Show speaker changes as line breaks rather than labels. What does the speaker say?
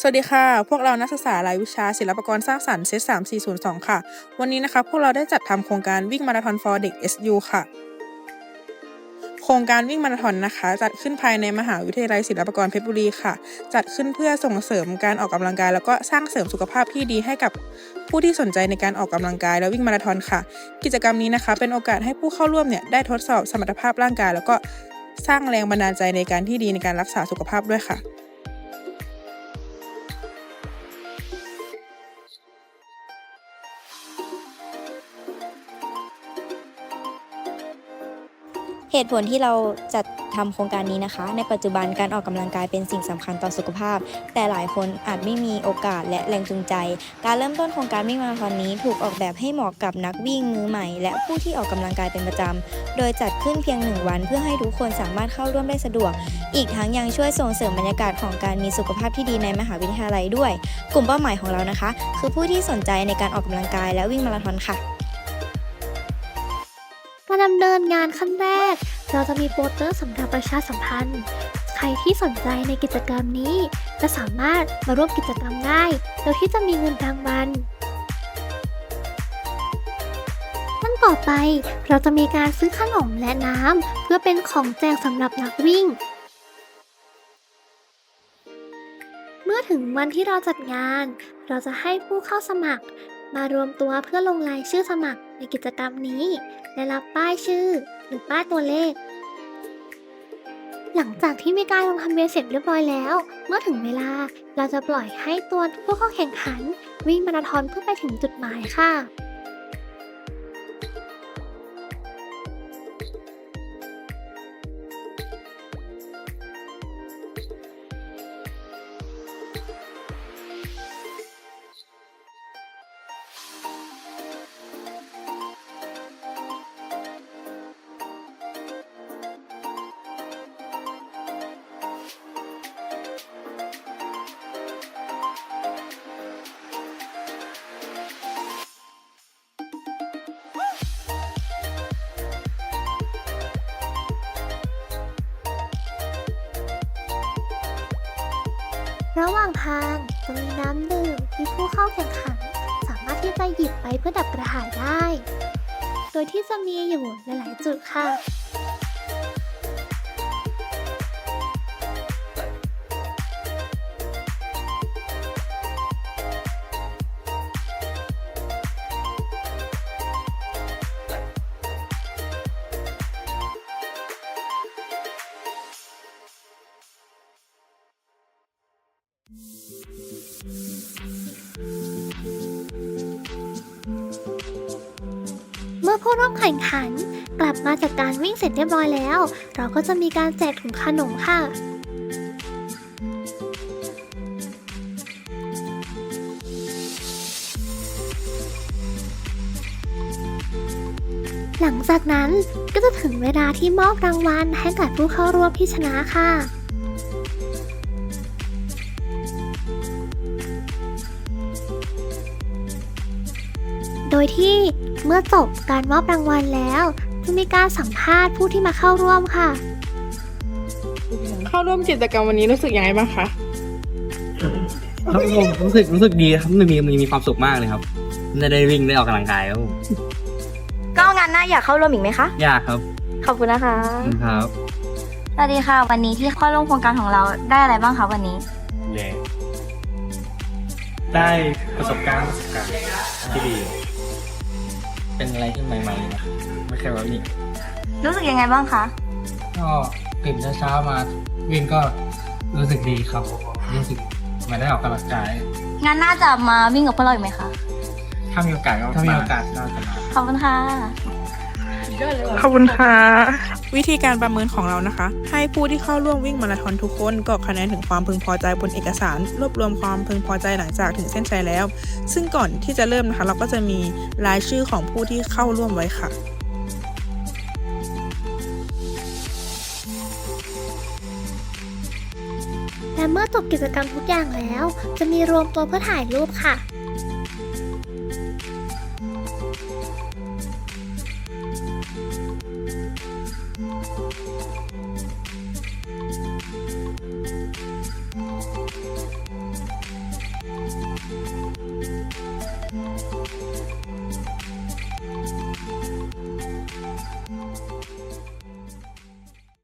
สวัสดีค่ะ พวกเรานักศึกษารายวิชาศิลปกรสร้างสรรค์เซต3402 ค่ะ วันนี้นะคะพวกเราได้จัดทำโครงการวิ่งมาราธอน for เด็ก SU ค่ะ โครงการวิ่งมาราธอนนะคะ จัดขึ้นภายในมหาวิทยาลัยศิลปากรเพชรบุรีค่ะ จัดขึ้นเพื่อส่งเสริมการออกกำลังกาย แล้วก็สร้างเสริมสุขภาพที่ดีให้กับผู้ที่สนใจในการออกกำลังกายและวิ่งมาราธอนค่ะ กิจกรรมนี้นะคะ เป็นโอกาสให้ผู้เข้าร่วมเนี่ยได้ทดสอบสมรรถภาพร่างกาย แล้วก็สร้างแรงบันดาลใจในการที่ดีในการรักษาสุขภาพด้วยค่ะ
เหตุผลที่เราจัดทำโครงการนี้นะคะ ในปัจจุบันการออกกำลังกายเป็นสิ่งสำคัญต่อสุขภาพ แต่หลายคนอาจไม่มีโอกาสและแรงจูงใจ การเริ่มต้นโครงการวิ่งมาราธอนนี้ ถูกออกแบบให้เหมาะกับนักวิ่งมือใหม่ และผู้ที่ออกกำลังกายเป็นประจำโดยจัดขึ้นเพียงหนึ่งวัน เพื่อให้ทุกคนสามารถเข้าร่วมได้สะดวก อีกทั้งยังช่วยส่งเสริมบรรยากาศของการมีสุขภาพที่ดีในมหาวิทยาลัยด้วย กลุ่มเป้าหมายของเรานะคะ คือผู้ที่สนใจในการออกกำลังกายและวิ่งมาราธอนค่ะ
มาดำเนินงานขั้นแรก เราจะมีโปสเตอร์สำหรับประชาสัมพันธ์ ใครที่สนใจในกิจกรรมนี้ จะสามารถมาร่วมกิจกรรมได้โดยที่จะมีเงินรางวัลขั้นต่อไปเราจะมีการซื้อขนมและน้ำเพื่อเป็นของแจกสำหรับนักวิ่ง เมื่อถึงวันที่เราจัดงาน เราจะให้ผู้เข้าสมัคร มารวมตัวเพื่อลงรายชื่อสมัครในกิจกรรมนี้ และรับป้ายชื่อหรือป้ายตัวเลข หลังจากที่มีการลงทะเบียนเสร็จเรียบร้อยแล้ว เมื่อถึงเวลาเราจะปล่อยให้ตัวผู้เข้าแข่งขัน วิ่งมาราธอนเพื่อไปถึงจุดหมายค่ะ ระหว่างทางจะมีน้ำดื่มที่ผู้เข้าแข่งขัน สามารถที่จะหยิบไปเพื่อดับกระหายได้ โดยที่จะมีอยู่หลายๆจุดค่ะ ผู้ร่วมแข่งขัน กลับมาจากการวิ่งเสร็จเรียบร้อยแล้ว เราก็จะมีการแจกถุงขนมค่ะ หลังจากนั้นก็จะถึงเวลาที่มอบรางวัลให้กับผู้เข้าร่วมที่ชนะค่ะโดยที่ เมื่อจบการมอบรางวัลแล้วจะมีการสัมภาษณ์ผู้ที่มาเข้าร่วมค่ะ
เข้าร่วมกิจกรรมวันนี้รู้สึกยังไงบ้างคะ
ครับผมรู้สึกรู้สึกดีครับมันมีมันมีความสุขมากเลยครับได้ได้วิ่งได้ออกกำลังกายครับผม
ก็งานหน้าอยากเข้าร่วมอีกไหมคะ
ยากครับ
ขอบคุณนะคะ
ขอบคุณครับ
สวัสดีค่ะ วันนี้ที่เข้าร่วมโครงการของเราได้อะไรบ้างคะวันนี้
เย่ได้ประสบการณ์ประสบการณ์ที่ดี
เป็นอะไรที่ใหม่ๆนะไม่เคยแบบนี้
รู้สึกยังไงบ้างคะ
ก็ตื่นเช้าๆมาวิ่งก็รู้สึกดีครับรู้สึกเหมาได้ออกกำลังกาย
งานหน้าจะมาวิ่งกับพวกเราอีกไหมคะ
ถ้ามีโอกาสก็
ถ้ามี
มา
โอกาสก็จะมา
ขอบคุณค่ะ
ขอบคุณค่ะ วิธีการประเมินของเรานะคะ ให้ผู้ที่เข้าร่วมวิ่งมาราธอนทุกคนกรอกคะแนนถึงความพึงพอใจบนเอกสาร รวบรวมความพึงพอใจหลังจากถึงเส้นชัยแล้ว ซึ่งก่อนที่จะเริ่มนะคะ เราก็จะมีรายชื่อของผู้ที่เข้าร่วมไว้ค่ะ
และเมื่อจบกิจกรรมทุกอย่างแล้ว จะมีรวมตัวเพื่อถ่ายรูปค่ะ